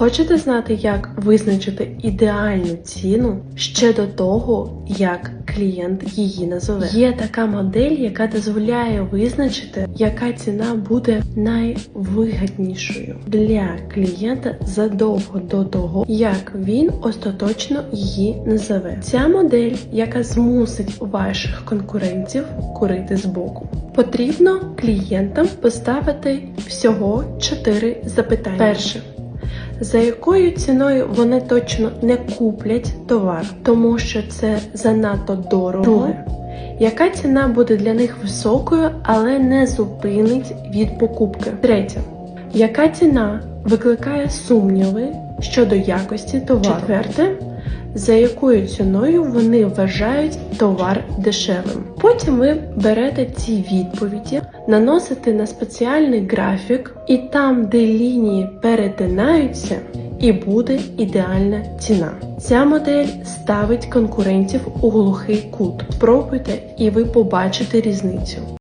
Хочете знати, як визначити ідеальну ціну ще до того, як клієнт її назове? Є така модель, яка дозволяє визначити, яка ціна буде найвигіднішою для клієнта задовго до того, як він остаточно її назове. Ця модель, яка змусить ваших конкурентів курити збоку. Потрібно клієнтам поставити всього 4 запитання. Перше. За якою ціною вони точно не куплять товар, тому що це занадто дорого. Друге, яка ціна буде для них високою, але не зупинить від покупки? Третє, яка ціна викликає сумніви щодо якості товару? Четверте, за якою ціною вони вважають товар дешевим. Потім ви берете ці відповіді, наносите на спеціальний графік, і там, де лінії перетинаються, і буде ідеальна ціна. Ця модель ставить конкурентів у глухий кут. Спробуйте, і ви побачите різницю.